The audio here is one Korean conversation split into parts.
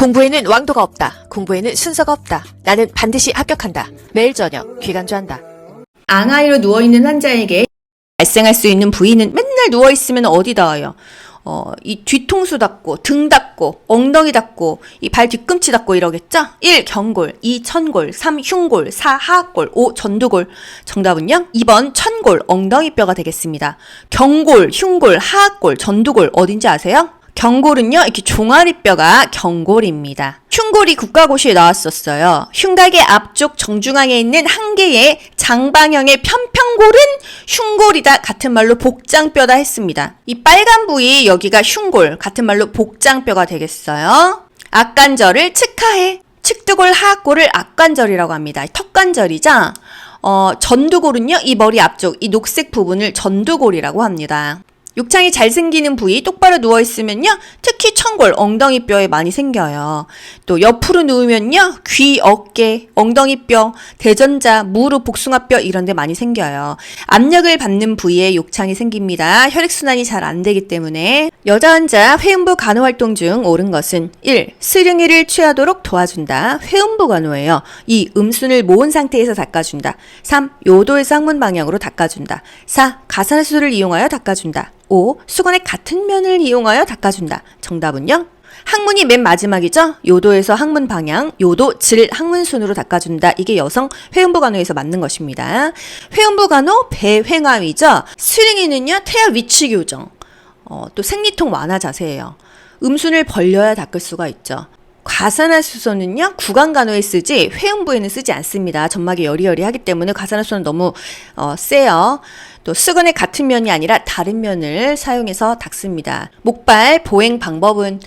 공부에는 왕도가 없다. 공부에는 순서가 없다. 나는 반드시 합격한다. 매일 저녁 귀간주한다. 앙하이로 누워있는 환자에게 발생할 수 있는 부위는 맨날 누워있으면 어디 닿아요? 어, 이 뒤통수 닿고, 등 닿고, 엉덩이 닿고, 이 발 뒤꿈치 닿고 이러겠죠? 1. 경골, 2. 천골, 3. 흉골, 4. 하악골, 5. 전두골. 정답은요? 2번 천골, 엉덩이뼈가 되겠습니다. 경골, 흉골, 하악골, 전두골 어딘지 아세요? 경골은요, 이렇게 종아리뼈가 경골입니다. 흉골이 국가고시에 나왔었어요. 흉곽의 앞쪽 정중앙에 있는 한 개의 장방형의 편평골은 흉골이다. 같은 말로 복장뼈다 했습니다. 이 빨간 부위 여기가 흉골. 같은 말로 복장뼈가 되겠어요. 악관절을 측하해. 측두골, 하악골을 악관절이라고 합니다. 턱관절이죠. 어, 전두골은요, 이 머리 앞쪽, 이 녹색 부분을 전두골이라고 합니다. 욕창이 잘 생기는 부위 똑바로 누워 있으면요. 특히 천골, 엉덩이 뼈에 많이 생겨요. 또 옆으로 누우면요. 귀, 어깨, 엉덩이 뼈, 대전자, 무릎, 복숭아 뼈 이런 데 많이 생겨요. 압력을 받는 부위에 욕창이 생깁니다. 혈액순환이 잘 안 되기 때문에 여자 환자 회음부 간호 활동 중 옳은 것은 1. 스릉이를 취하도록 도와준다. 회음부 간호예요. 2. 음순을 모은 상태에서 닦아준다. 3. 요도에서 항문 방향으로 닦아준다. 4. 가산수를 이용하여 닦아준다. 5. 수건의 같은 면을 이용하여 닦아준다. 정답은요? 항문이 맨 마지막이죠? 요도에서 항문 방향, 요도, 질, 항문 순으로 닦아준다. 이게 여성 회음부 간호에서 맞는 것입니다. 회음부 간호, 배횡암이죠? 스링이는요, 태아 위치 교정, 어, 또 생리통 완화 자세예요. 음순을 벌려야 닦을 수가 있죠. 가산화수소는요 구강 간호에 쓰지 회음부에는 쓰지 않습니다. 점막이 여리여리하기 때문에 가산화수소는 너무 어, 세요. 또 수건의 같은 면이 아니라 다른 면을 사용해서 닦습니다. 목발 보행 방법은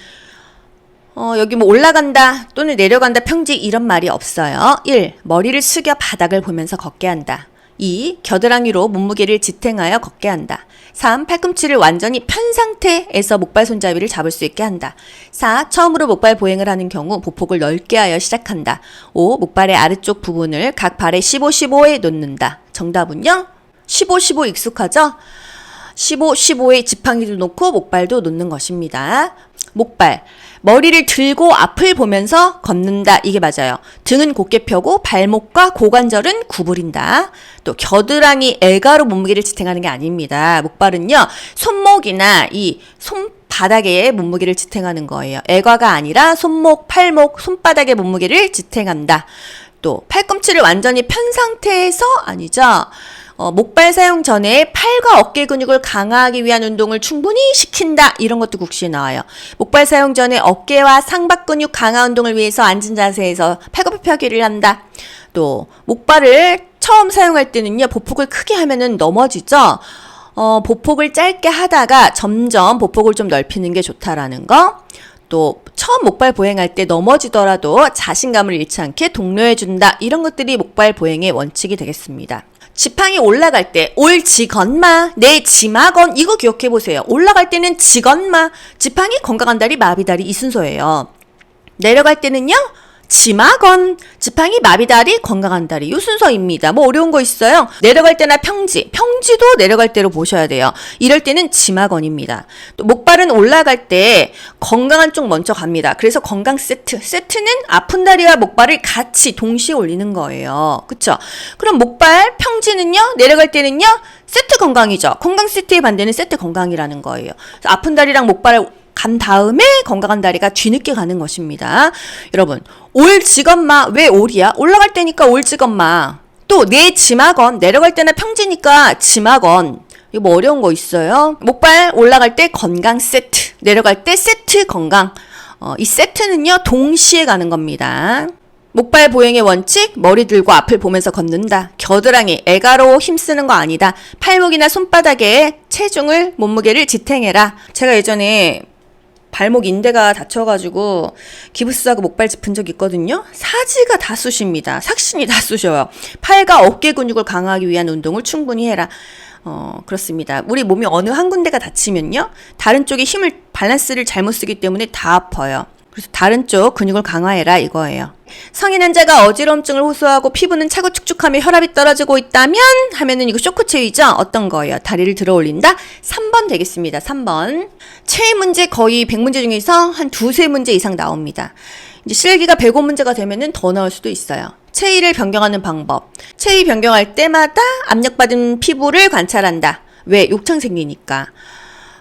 어, 여기 뭐 올라간다 또는 내려간다 평지 이런 말이 없어요. 1. 머리를 숙여 바닥을 보면서 걷게 한다. 2. 겨드랑이로 몸무게를 지탱하여 걷게 한다. 3. 팔꿈치를 완전히 편 상태에서 목발 손잡이를 잡을 수 있게 한다. 4. 처음으로 목발 보행을 하는 경우 보폭을 넓게 하여 시작한다. 5. 목발의 아래쪽 부분을 각 발의 15, 15에 놓는다. 정답은요? 15, 15 익숙하죠? 15, 15에 지팡이도 놓고 목발도 놓는 것입니다. 목발. 머리를 들고 앞을 보면서 걷는다. 이게 맞아요. 등은 곧게 펴고 발목과 고관절은 구부린다. 또 겨드랑이 애가로 몸무게를 지탱하는 게 아닙니다. 목발은요. 손목이나 이 손 바닥에 몸무게를 지탱하는 거예요. 애가가 아니라 손목, 팔목, 손바닥에 몸무게를 지탱한다. 또 팔꿈치를 완전히 편 상태에서 아니죠. 어, 목발 사용 전에 팔과 어깨 근육을 강화하기 위한 운동을 충분히 시킨다. 이런 것도 국시에 나와요. 목발 사용 전에 어깨와 상박 근육 강화 운동을 위해서 앉은 자세에서 팔굽혀 펴기를 한다. 또 목발을 처음 사용할 때는요. 보폭을 크게 하면은 넘어지죠. 어, 보폭을 짧게 하다가 점점 보폭을 좀 넓히는 게 좋다라는 거. 또 처음 목발 보행할 때 넘어지더라도 자신감을 잃지 않게 독려해 준다. 이런 것들이 목발 보행의 원칙이 되겠습니다. 지팡이 올라갈 때 올 지건마 내 지마건 이거 기억해 보세요. 올라갈 때는 지건마 지팡이 건강한 다리 마비 다리 이 순서예요. 내려갈 때는요. 지마건 지팡이 마비다리 건강한 다리 이 순서입니다. 뭐 어려운 거 있어요? 내려갈 때나 평지 평지도 내려갈 때로 보셔야 돼요. 이럴 때는 지마건입니다. 또 목발은 올라갈 때 건강한 쪽 먼저 갑니다. 그래서 건강 세트 세트는 아픈 다리와 목발을 같이 동시에 올리는 거예요. 그쵸? 그럼 목발 평지는요 내려갈 때는요 세트 건강이죠. 건강 세트의 반대는 세트 건강이라는 거예요. 아픈 다리랑 목발을 간 다음에 건강한 다리가 뒤늦게 가는 것입니다. 여러분, 올 지건마, 왜 올이야? 올라갈 때니까 올 지건마. 또, 내 지마건, 내려갈 때는 평지니까 지마건. 이거 뭐 어려운 거 있어요? 목발 올라갈 때 건강 세트, 내려갈 때 세트 건강. 어, 이 세트는요, 동시에 가는 겁니다. 목발 보행의 원칙, 머리 들고 앞을 보면서 걷는다. 겨드랑이, 애가로 힘쓰는 거 아니다. 팔목이나 손바닥에 체중을, 몸무게를 지탱해라. 제가 예전에 발목 인대가 다쳐가지고 기부스하고 목발 짚은 적 있거든요. 사지가 다 쑤십니다. 삭신이 다 쑤셔요. 팔과 어깨 근육을 강화하기 위한 운동을 충분히 해라. 어, 그렇습니다. 우리 몸이 어느 한 군데가 다치면요. 다른 쪽에 힘을, 밸런스를 잘못 쓰기 때문에 다 아파요. 그래서 다른 쪽 근육을 강화해라 이거예요. 성인 환자가 어지러움증을 호소하고 피부는 차고 축축하며 혈압이 떨어지고 있다면 하면은 이거 쇼크 체위죠. 어떤 거예요? 다리를 들어 올린다. 3번 되겠습니다. 3번. 체위 문제 거의 100문제 중에서 한 두세 문제 이상 나옵니다. 이제 실기가 105문제가 되면은 더 나올 수도 있어요. 체위를 변경하는 방법. 체위 변경할 때마다 압력받은 피부를 관찰한다. 왜? 욕창 생기니까.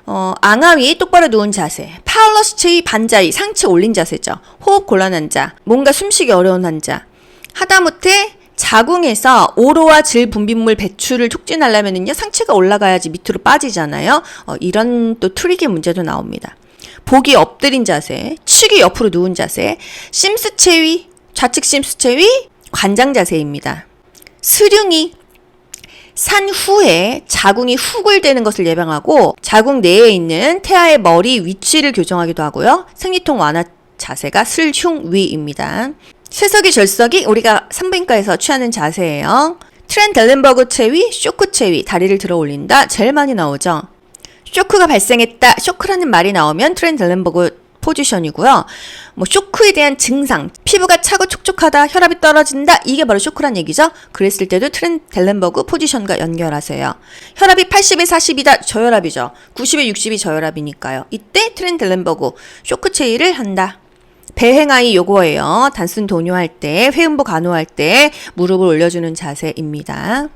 어, 앙하위 똑바로 누운 자세, 파울러스 체위 반자위 상체 올린 자세죠. 호흡 곤란한 자, 뭔가 숨쉬기 어려운 환자. 하다못해 자궁에서 오로와 질 분비물 배출을 촉진하려면은요 상체가 올라가야지 밑으로 빠지잖아요. 어, 이런 또 트릭의 문제도 나옵니다. 복이 엎드린 자세, 축이 옆으로 누운 자세, 심스 체위, 좌측 심스 체위, 관장 자세입니다. 스륜이 산 후에 자궁이 후굴되는 것을 예방하고 자궁 내에 있는 태아의 머리 위치를 교정하기도 하고요. 생리통 완화 자세가 슬흉위입니다. 쇠석이 절석이 우리가 산부인과에서 취하는 자세예요. 트렌델렌버그 체위, 쇼크 체위, 다리를 들어 올린다. 제일 많이 나오죠. 쇼크가 발생했다. 쇼크라는 말이 나오면 트렌델렌버그 포지션이고요. 뭐 쇼크에 대한 증상, 피부가 차고 촉촉하다, 혈압이 떨어진다, 이게 바로 쇼크란 얘기죠. 그랬을 때도 트렌 델렌버그 포지션과 연결하세요. 혈압이 80에 40이다, 저혈압이죠. 90에 60이 저혈압이니까요. 이때 트렌 델렌버그 쇼크 체위를 한다. 배행하이 요거예요. 단순 도뇨할 때, 회음부 간호할 때 무릎을 올려주는 자세입니다.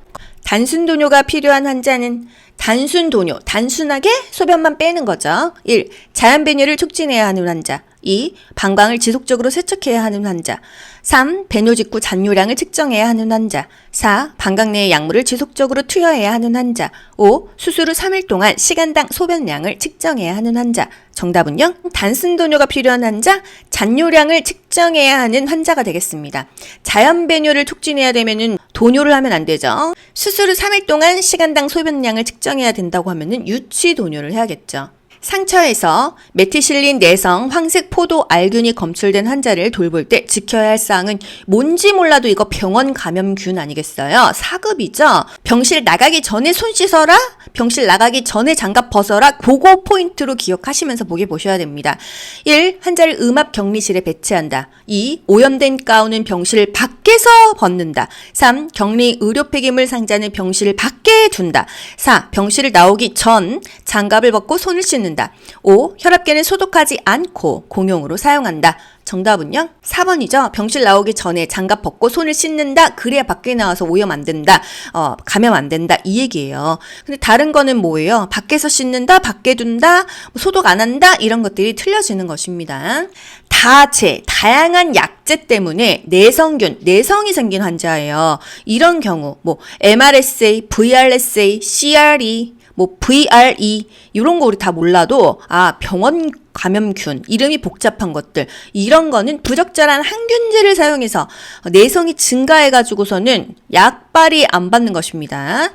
단순 도뇨가 필요한 환자는 단순 도뇨, 단순하게 소변만 빼는 거죠. 1. 자연 배뇨를 촉진해야 하는 환자. 2. 방광을 지속적으로 세척해야 하는 환자. 3. 배뇨 직후 잔뇨량을 측정해야 하는 환자. 4. 방광 내의 약물을 지속적으로 투여해야 하는 환자. 5. 수술 후 3일 동안 시간당 소변량을 측정해야 하는 환자. 정답은요? 단순 도뇨가 필요한 환자, 잔뇨량을 측정해야 하는 환자가 되겠습니다. 자연 배뇨를 촉진해야 되면은 도뇨를 하면 안 되죠. 수술 후 3일 동안 시간당 소변량을 측정해야 된다고 하면은 유치 도뇨를 해야겠죠. 상처에서 메티실린 내성 황색 포도 알균이 검출된 환자를 돌볼 때 지켜야 할 사항은 뭔지 몰라도 이거 병원 감염균 아니겠어요? 4급이죠? 병실 나가기 전에 손 씻어라? 병실 나가기 전에 장갑 벗어라? 그거 포인트로 기억하시면서 보기 보셔야 됩니다. 1. 환자를 음압 격리실에 배치한다. 2. 오염된 가운은 병실 밖에서 벗는다. 3. 격리 의료 폐기물 상자는 병실 밖에 둔다. 4. 병실을 나오기 전 장갑을 벗고 손을 씻는 다. 5. 혈압계는 소독하지 않고 공용으로 사용한다. 정답은요? 4번이죠. 병실 나오기 전에 장갑 벗고 손을 씻는다. 그래야 밖에 나와서 오염 안 된다. 어, 감염 안 된다. 이 얘기예요. 근데 다른 거는 뭐예요? 밖에서 씻는다, 밖에 둔다, 뭐 소독 안 한다. 이런 것들이 틀려지는 것입니다. 다제, 다양한 약제 때문에 내성균, 내성이 생긴 환자예요. 이런 경우, 뭐, MRSA, VRSA, CRE, 뭐 VRE 이런 거 우리 다 몰라도 아 병원 감염균 이름이 복잡한 것들 이런 거는 부적절한 항균제를 사용해서 내성이 증가해 가지고서는 약발이 안 받는 것입니다.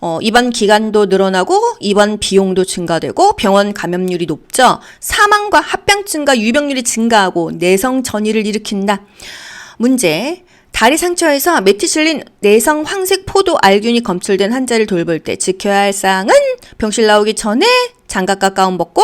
어, 입원 기간도 늘어나고 입원 비용도 증가되고 병원 감염률이 높죠. 사망과 합병증과 유병률이 증가하고 내성 전이를 일으킨다. 문제. 다리 상처에서 메티실린 내성 황색 포도 알균이 검출된 환자를 돌볼 때 지켜야 할 사항은 병실 나오기 전에 장갑과 가운 벗고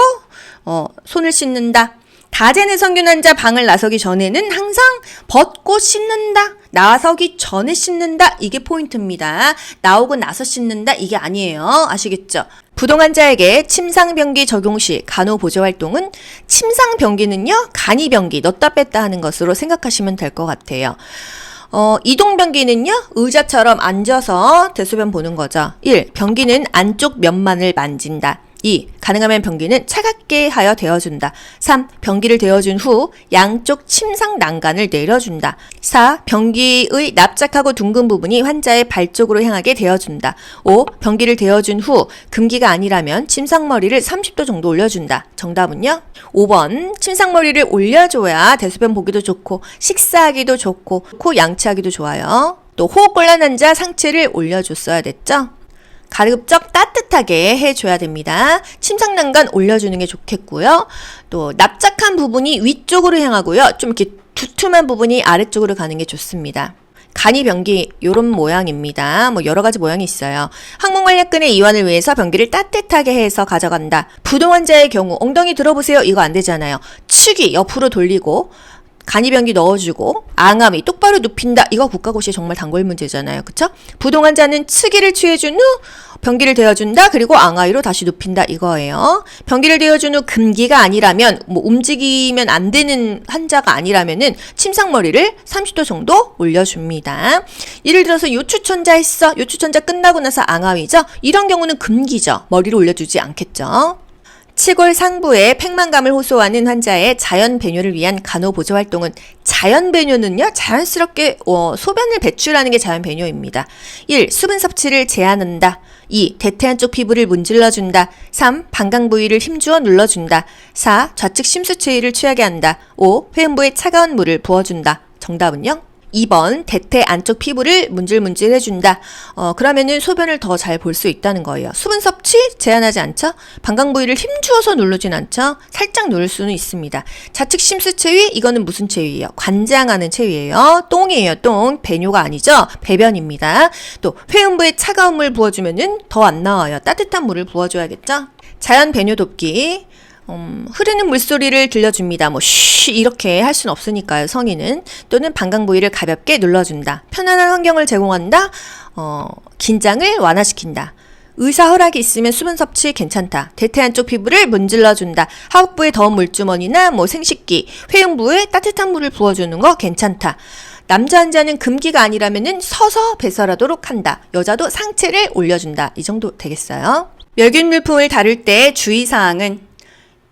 어, 손을 씻는다. 다제내성균 환자 방을 나서기 전에는 항상 벗고 씻는다. 나서기 전에 씻는다. 이게 포인트입니다. 나오고 나서 씻는다. 이게 아니에요. 아시겠죠? 부동 환자에게 침상병기 적용 시 간호 보조 활동은 침상병기는요, 간이병기 넣다 뺐다 하는 것으로 생각하시면 될 것 같아요. 어, 이동 변기는요, 의자처럼 앉아서 대소변 보는 거죠. 1. 변기는 안쪽 면만을 만진다. 2. 가능하면 변기는 차갑게 하여 데워준다. 3. 변기를 데워준 후 양쪽 침상 난간을 내려준다. 4. 변기의 납작하고 둥근 부분이 환자의 발 쪽으로 향하게 데워준다. 5. 변기를 데워준 후 금기가 아니라면 침상머리를 30도 정도 올려준다. 정답은요? 5번. 침상머리를 올려줘야 대소변 보기도 좋고 식사하기도 좋고 코 양치하기도 좋아요. 또 호흡곤란 환자 상체를 올려줬어야 됐죠? 가급적 따뜻하게 해줘야 됩니다. 침상 난간 올려주는 게 좋겠고요. 또 납작한 부분이 위쪽으로 향하고요. 좀 이렇게 두툼한 부분이 아래쪽으로 가는 게 좋습니다. 간이 변기 요런 모양입니다. 뭐 여러 가지 모양이 있어요. 항문관략근의 이완을 위해서 변기를 따뜻하게 해서 가져간다. 부동 환자의 경우 엉덩이 들어보세요. 이거 안 되잖아요. 축이 옆으로 돌리고 간이변기 넣어주고 앙암이 똑바로 눕힌다. 이거 국가고시 정말 단골 문제잖아요. 그쵸? 부동 환자는 측이를 취해준 후 변기를 대어준다. 그리고 앙아이로 다시 눕힌다. 이거예요. 변기를 대어준 후 금기가 아니라면 뭐 움직이면 안 되는 환자가 아니라면은 침상머리를 30도 정도 올려줍니다. 예를 들어서 요추천자 했어. 요추천자 끝나고 나서 앙아위죠. 이런 경우는 금기죠. 머리를 올려주지 않겠죠. 치골 상부에 팽만감을 호소하는 환자의 자연 배뇨를 위한 간호 보조 활동은 자연 배뇨는요 자연스럽게 어, 소변을 배출하는 게 자연 배뇨입니다. 1. 수분 섭취를 제한한다. 2. 대퇴 한쪽 피부를 문질러 준다. 3. 방광 부위를 힘주어 눌러 준다. 4. 좌측 심수체위를 취하게 한다. 5. 회음부에 차가운 물을 부어 준다. 정답은요? 2번 대퇴 안쪽 피부를 문질문질 해준다. 어, 그러면은 소변을 더 잘 볼 수 있다는 거예요. 수분 섭취 제한하지 않죠? 방광 부위를 힘주어서 누르진 않죠? 살짝 누를 수는 있습니다. 좌측 심수 체위 이거는 무슨 체위예요? 관장하는 체위예요. 똥이에요. 똥. 배뇨가 아니죠? 배변입니다. 또 회음부에 차가운 물 부어주면은 더 안 나와요. 따뜻한 물을 부어줘야겠죠? 자연 배뇨 돕기. 음, 흐르는 물소리를 들려줍니다. 뭐, 쉬, 이렇게 할 수는 없으니까요, 성인은. 또는 방광 부위를 가볍게 눌러준다. 편안한 환경을 제공한다. 어, 긴장을 완화시킨다. 의사 허락이 있으면 수분 섭취 괜찮다. 대퇴 한쪽 피부를 문질러준다. 하복부에 더운 물주머니나 뭐 생식기, 회음부에 따뜻한 물을 부어주는 거 괜찮다. 남자 환자는 금기가 아니라면은 서서 배설하도록 한다. 여자도 상체를 올려준다. 이 정도 되겠어요. 멸균 물품을 다룰 때 주의사항은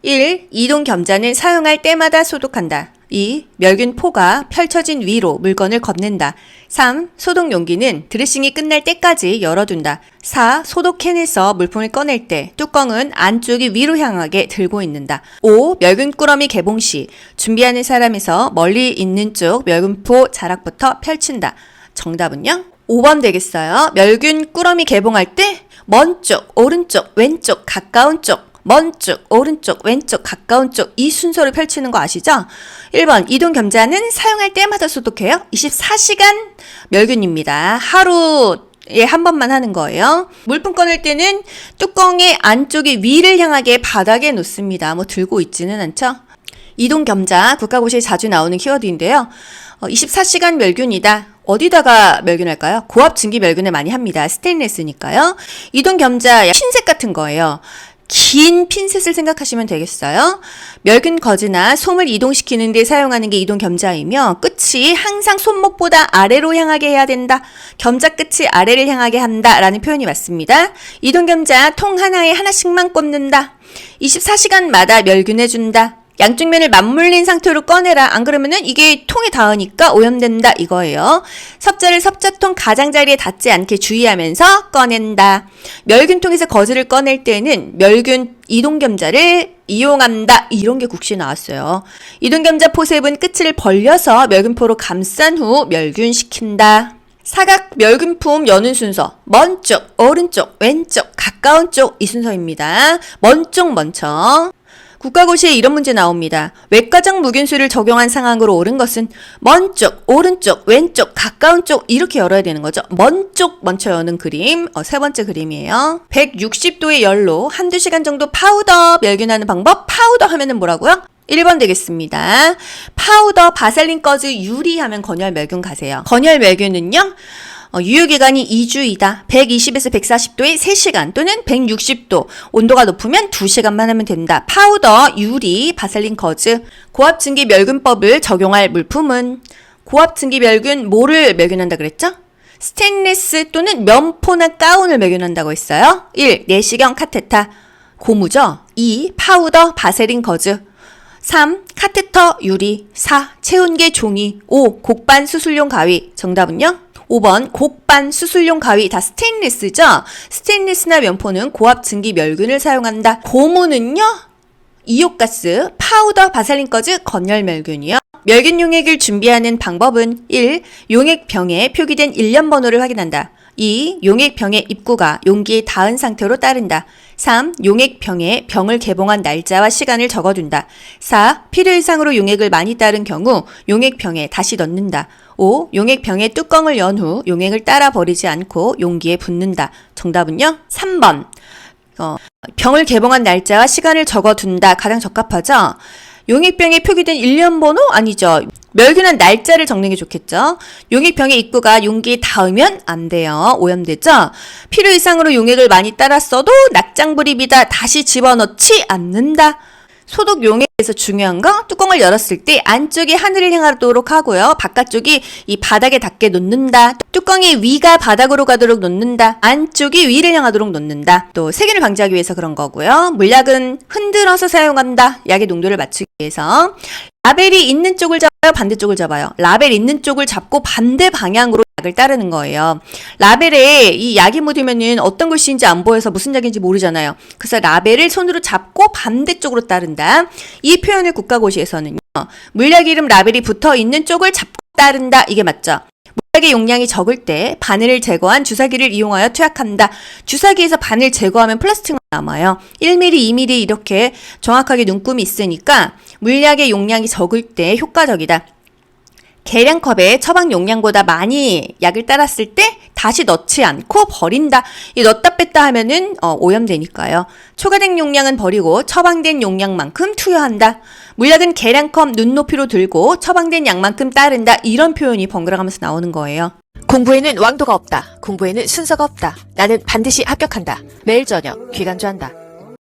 1. 이동 겸자는 사용할 때마다 소독한다. 2. 멸균포가 펼쳐진 위로 물건을 건넨다. 3. 소독 용기는 드레싱이 끝날 때까지 열어둔다. 4. 소독캔에서 물품을 꺼낼 때 뚜껑은 안쪽이 위로 향하게 들고 있는다. 5. 멸균 꾸러미 개봉 시 준비하는 사람에서 멀리 있는 쪽 멸균포 자락부터 펼친다. 정답은요? 5번 되겠어요. 멸균 꾸러미 개봉할 때 먼 쪽, 오른쪽, 왼쪽, 가까운 쪽, 먼 쪽, 오른쪽, 왼쪽, 가까운 쪽 이 순서를 펼치는 거 아시죠? 1번 이동 겸자는 사용할 때마다 소독해요. 24시간 멸균입니다. 하루에 한 번만 하는 거예요. 물품 꺼낼 때는 뚜껑의 안쪽이 위를 향하게 바닥에 놓습니다. 뭐 들고 있지는 않죠? 이동 겸자 국가고시에 자주 나오는 키워드인데요. 어, 24시간 멸균이다. 어디다가 멸균할까요? 고압 증기 멸균을 많이 합니다. 스테인레스니까요. 이동 겸자 핀셋 같은 거예요. 긴 핀셋을 생각하시면 되겠어요. 멸균 거즈나 솜을 이동시키는 데 사용하는 게 이동 겸자이며 끝이 항상 손목보다 아래로 향하게 해야 된다. 겸자 끝이 아래를 향하게 한다라는 표현이 맞습니다. 이동 겸자 통 하나에 하나씩만 꽂는다. 24시간마다 멸균해 준다. 양쪽 면을 맞물린 상태로 꺼내라. 안 그러면은 이게 통에 닿으니까 오염된다. 이거예요. 섭자를 섭자통 가장자리에 닿지 않게 주의하면서 꺼낸다. 멸균통에서 거즈를 꺼낼 때는 멸균 이동겸자를 이용한다. 이런 게 국시 나왔어요. 이동겸자 포셉은 끝을 벌려서 멸균포로 감싼 후 멸균시킨다. 사각 멸균품 여는 순서. 먼 쪽, 오른쪽, 왼쪽, 가까운 쪽 이 순서입니다. 먼 쪽 먼저. 국가고시에 이런 문제 나옵니다. 외과장 무균수를 적용한 상황으로 옳은 것은 먼 쪽, 오른쪽, 왼쪽, 가까운 쪽 이렇게 열어야 되는 거죠. 먼 쪽 먼저 여는 그림, 어, 세 번째 그림이에요. 160도의 열로 한두 시간 정도 파우더 멸균하는 방법, 파우더 하면은 뭐라고요? 1번 되겠습니다. 파우더 바셀린 꺼즈 유리 하면 건열 멸균 가세요. 건열 멸균은요. 어, 유효기간이 2주이다. 120에서 140도에 3시간 또는 160도. 온도가 높으면 2시간만 하면 된다. 파우더, 유리, 바셀린 거즈. 고압증기 멸균법을 적용할 물품은 고압증기 멸균 뭐를 멸균한다 그랬죠? 스테인레스 또는 면포나 가운을 멸균한다고 했어요. 1. 내시경 카테타. 고무죠. 2. 파우더, 바셀린 거즈. 3. 카테터 유리 4. 체온계 종이 5. 곡반 수술용 가위 정답은요? 5번 곡반 수술용 가위 다 스테인리스죠? 스테인리스나 면포는 고압 증기 멸균을 사용한다. 고무는요? 이옥가스, 파우더, 바살린 거즈, 건열 멸균이요. 멸균 용액을 준비하는 방법은 1. 용액 병에 표기된 일련 번호를 확인한다. 2. 용액병의 입구가 용기에 닿은 상태로 따른다. 3. 용액병에 병을 개봉한 날짜와 시간을 적어둔다. 4. 필요 이상으로 용액을 많이 따른 경우 용액병에 다시 넣는다. 5. 용액병의 뚜껑을 연 후 용액을 따라 버리지 않고 용기에 붓는다. 정답은요? 3번. 어, 병을 개봉한 날짜와 시간을 적어둔다. 가장 적합하죠? 용액병에 표기된 일련 번호 아니죠. 멸균한 날짜를 적는 게 좋겠죠. 용액병의 입구가 용기에 닿으면 안 돼요. 오염되죠. 필요 이상으로 용액을 많이 따랐어도 낙장불입이다. 다시 집어넣지 않는다. 소독 용액에서 중요한 거 뚜껑을 열었을 때 안쪽이 하늘을 향하도록 하고요. 바깥쪽이 이 바닥에 닿게 놓는다. 뚜껑의 위가 바닥으로 가도록 놓는다. 안쪽이 위를 향하도록 놓는다. 또 세균을 방지하기 위해서 그런 거고요. 물약은 흔들어서 사용한다. 약의 농도를 맞추기 위해서 라벨이 있는 쪽을 잡아요, 반대쪽을 잡아요. 라벨 있는 쪽을 잡고 반대 방향으로 약을 따르는 거예요. 라벨에 이 약이 묻으면은 어떤 글씨인지 안 보여서 무슨 약인지 모르잖아요. 그래서 라벨을 손으로 잡고 반대쪽으로 따른다. 이 표현을 국가고시에서는요. 물약 이름 라벨이 붙어 있는 쪽을 잡고 따른다. 이게 맞죠? 물약의 용량이 적을 때 바늘을 제거한 주사기를 이용하여 투약한다. 주사기에서 바늘 제거하면 플라스틱만 남아요. 1mm, 2mm 이렇게 정확하게 눈금이 있으니까 물약의 용량이 적을 때 효과적이다. 계량컵에 처방 용량보다 많이 약을 따랐을 때 다시 넣지 않고 버린다. 이 넣다 뺐다 하면은 어, 오염되니까요. 초과된 용량은 버리고 처방된 용량만큼 투여한다. 물약은 계량컵 눈높이로 들고 처방된 양만큼 따른다. 이런 표현이 번갈아가면서 나오는 거예요. 공부에는 왕도가 없다. 공부에는 순서가 없다. 나는 반드시 합격한다. 매일 저녁 귀간주한다.